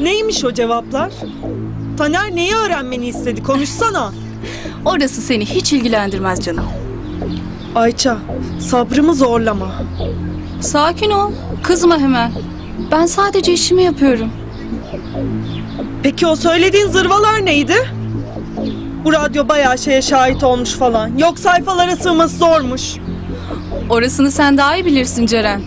Neymiş o cevaplar? Taner neyi öğrenmeni istedi? Konuşsana. Orası seni hiç ilgilendirmez canım. Ayça, sabrımı zorlama. Sakin ol. Kızma hemen. Ben sadece işimi yapıyorum. Peki o söylediğin zırvalar neydi? Bu radyo bayağı şeye şahit olmuş falan. Yok sayfalara sığması zormuş. Orasını sen daha iyi bilirsin Ceren.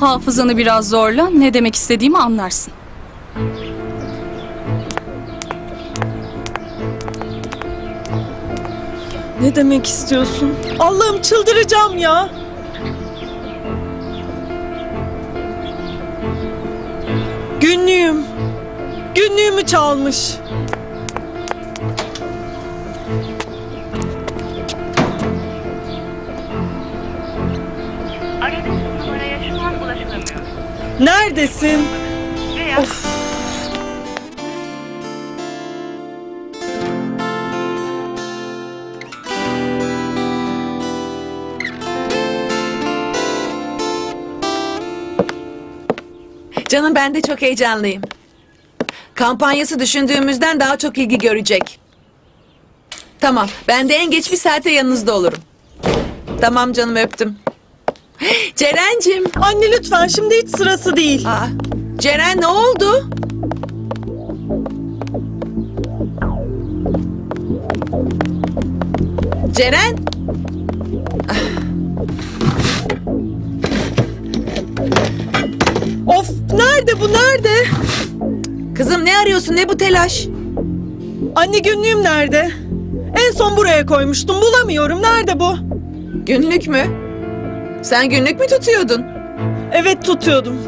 Hafızanı biraz zorla ne demek istediğimi anlarsın. Ne demek istiyorsun? Allah'ım çıldıracağım ya. Günlüğüm. Günlüğümü çalmış. Neredesin? Canım ben de çok heyecanlıyım. Kampanyası düşündüğümüzden daha çok ilgi görecek. Tamam, ben de en geç bir saate yanınızda olurum. Tamam canım öptüm. Ceren'cim. Anne lütfen şimdi hiç sırası değil. Aa, Ceren ne oldu? Ceren? Kızım ne arıyorsun ne bu telaş? Anne günlüğüm nerede? En son buraya koymuştum bulamıyorum. Nerede bu? Günlük mü? Sen günlük mü tutuyordun? Evet tutuyordum.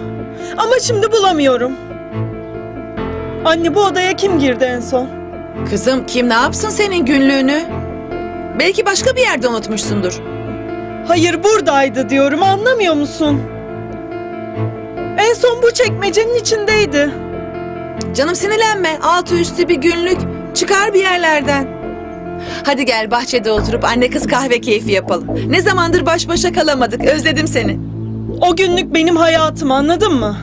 Ama şimdi bulamıyorum. Anne bu odaya kim girdi en son? Kızım kim ne yapsın senin günlüğünü? Belki başka bir yerde unutmuşsundur. Hayır buradaydı diyorum anlamıyor musun? En son bu çekmecenin içindeydi. Canım sinirlenme. Altı üstü bir günlük. Çıkar bir yerlerden. Hadi gel bahçede oturup anne kız kahve keyfi yapalım. Ne zamandır baş başa kalamadık. Özledim seni. O günlük benim hayatım anladın mı?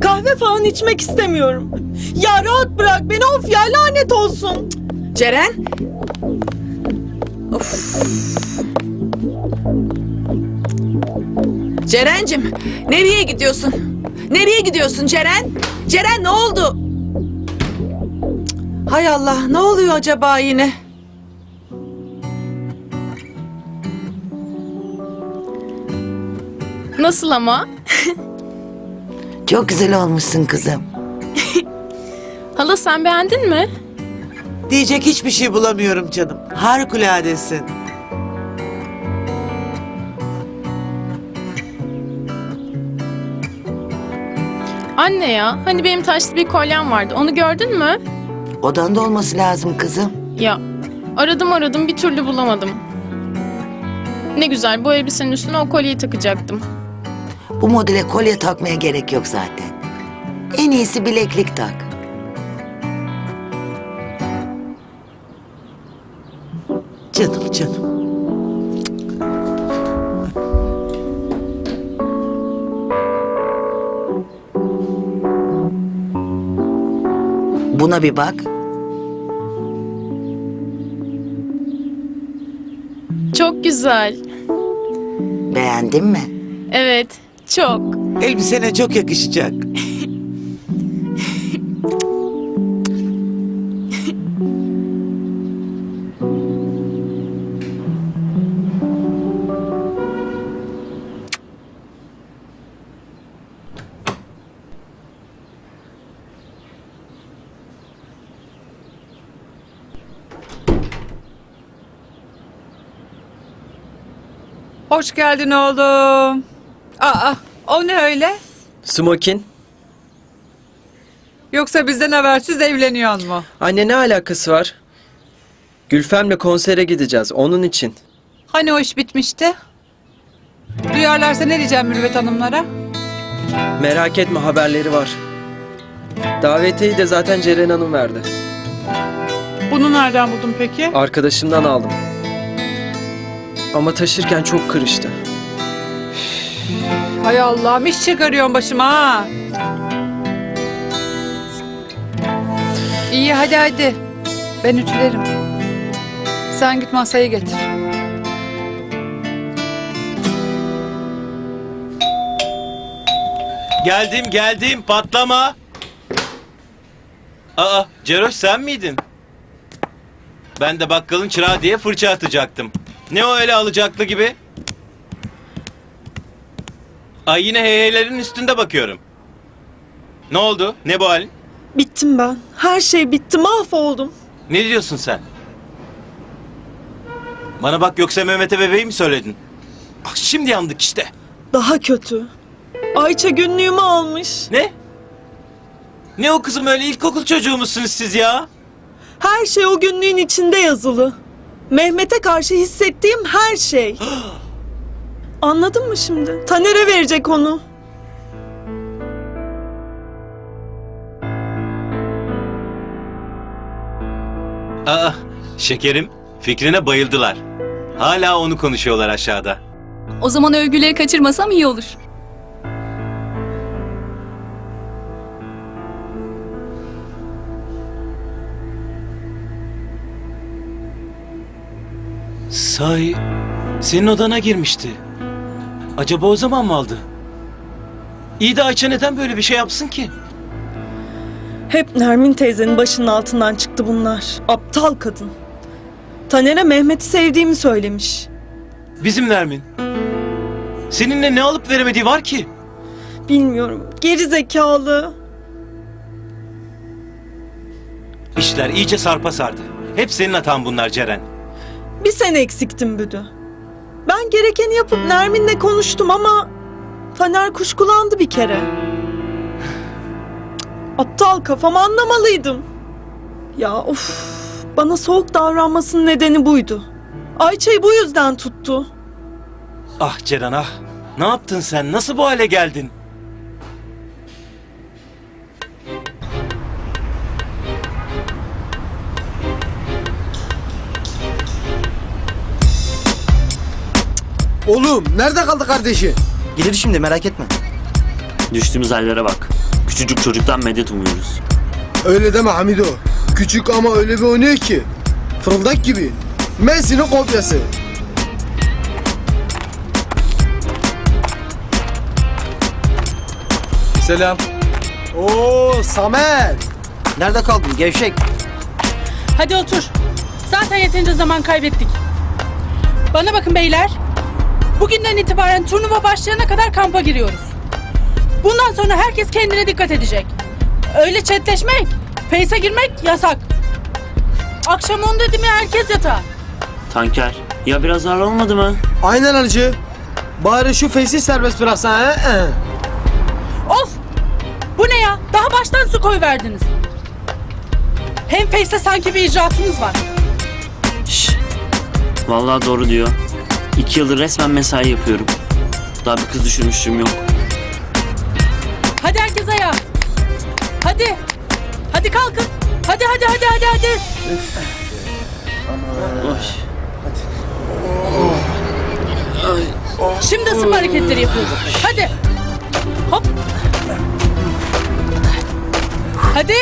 Kahve falan içmek istemiyorum. Ya rahat bırak beni of ya lanet olsun. Ceren. Of. Ceren'cim nereye gidiyorsun? Nereye gidiyorsun Ceren? Ceren ne oldu? Hay Allah ne oluyor acaba yine? Nasıl ama? Çok güzel olmuşsun kızım. Hala sen beğendin mi? Diyecek hiçbir şey bulamıyorum canım. Harikuladesin. Anne ya, hani benim taşlı bir kolyem vardı. Onu gördün mü? Odanda olması lazım kızım. Ya, aradım aradım bir türlü bulamadım. Ne güzel, bu elbisenin üstüne o kolyeyi takacaktım. Bu modele kolye takmaya gerek yok zaten. En iyisi bileklik tak. Canım canım. Buna bir bak. Çok güzel. Beğendin mi? Evet, çok. Elbisene çok yakışacak. Hoş geldin oğlum. Aa, o ne öyle? Smokin. Yoksa bizden habersiz evleniyor mu? Anne ne alakası var? Gülfem'le konsere gideceğiz onun için. Hani o iş bitmişti? Duyarlarsa ne diyeceğim Mürvet Hanımlara? Merak etme haberleri var. Davetiyeyi de zaten Ceren Hanım verdi. Bunu nereden buldun peki? Arkadaşımdan aldım. Ama taşırken çok kırıştı. Hay Allah'ım iş çıkarıyorsun başıma ha. hadi hadi. Ben ütülerim. Sen git masayı getir. Geldim geldim patlama. Aa Ceroş sen miydin? Ben de bakkalın çırağı diye fırça atacaktım. Ne o öyle alacaklı gibi? Ay yine heyheylerin üstünde bakıyorum. Ne oldu? Ne bu halin? Bittim ben. Her şey bitti. Mahvoldum. Ne diyorsun sen? Bana bak yoksa Mehmet'e bebeği mi söyledin? Ah şimdi yandık işte. Daha kötü. Ayça günlüğümü almış. Ne? Ne o kızım öyle ilkokul çocuğu musunuz siz ya? Her şey o günlüğün içinde yazılı. Mehmet'e karşı hissettiğim her şey. Anladın mı şimdi? Taner'e verecek onu. Aa şekerim fikrine bayıldılar. Hala onu konuşuyorlar aşağıda. O zaman övgüleri kaçırmasam iyi olur. Say senin odana girmişti. Acaba o zaman mı aldı? İyi de Ayça neden böyle bir şey yapsın ki? Hep Nermin teyzenin başının altından çıktı bunlar. Aptal kadın. Taner'e Mehmet'i sevdiğimi söylemiş. Bizim Nermin. Seninle ne alıp veremediği var ki? Bilmiyorum. Geri zekalı. İşler iyice sarpa sardı. Hep senin hatan bunlar Ceren. Bir sene eksiktim Büdü. Ben gerekeni yapıp Nermin'le konuştum ama Taner kuşkulandı bir kere. Aptal kafam anlamalıydım. Ya of bana soğuk davranmasının nedeni buydu. Ayça'yı bu yüzden tuttu. Ah Ceren ah. Ne yaptın sen? Nasıl bu hale geldin? Oğlum nerede kaldı kardeşi? Gelir şimdi merak etme. Düştüğümüz hallere bak. Küçücük çocuktan medet umuyoruz. Öyle deme Hamido. Küçük ama öyle bir oynuyor ki. Fırıldak gibi. Messi'nin kopyası. Selam. Oo Samet. Nerede kaldın gevşek? Hadi otur. Zaten yeterince zaman kaybettik. Bana bakın beyler. Bugünden itibaren turnuva başlayana kadar kampa giriyoruz. Bundan sonra herkes kendine dikkat edecek. Öyle chatleşmek, face'e girmek yasak. Akşam 10 dedim ya herkes yatağa. Tanker. Ya biraz ağır olmadı mı? Aynen alıcı. Bari şu face'i serbest bıraksan he? he. Of! Bu ne ya? Daha baştan su koy verdiniz. Hem face'te sanki bir icraatınız var. Şşş. Vallahi doğru diyor. İki yıldır resmen mesai yapıyorum. Daha bir kız düşürmüşlüğüm yok. Hadi herkes ayağa. Hadi. Hadi kalkın. Hadi hadi hadi hadi hadi. Şimdi ısınma hareketleri yapıyoruz. Hadi. Hop. Hadi.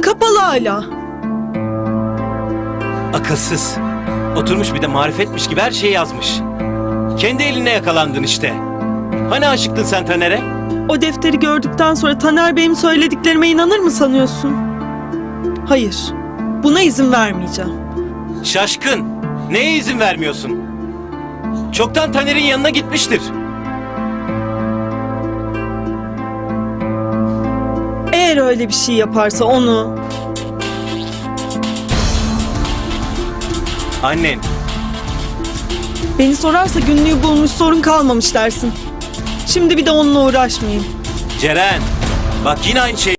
Kahretsin kapalı hala. Akılsız. Oturmuş bir de marifetmiş gibi her şeyi yazmış. Kendi eline yakalandın işte. Hani aşıktın sen Taner'e? O defteri gördükten sonra Taner benim söylediklerime inanır mı sanıyorsun? Hayır. Buna izin vermeyeceğim. Şaşkın. Neye izin vermiyorsun? Çoktan Taner'in yanına gitmiştir. Eğer öyle bir şey yaparsa onu Annen. beni sorarsa günlüğü bulmuş sorun kalmamış dersin. Şimdi bir de onunla uğraşmayayım. Ceren. Bak yine aynı şey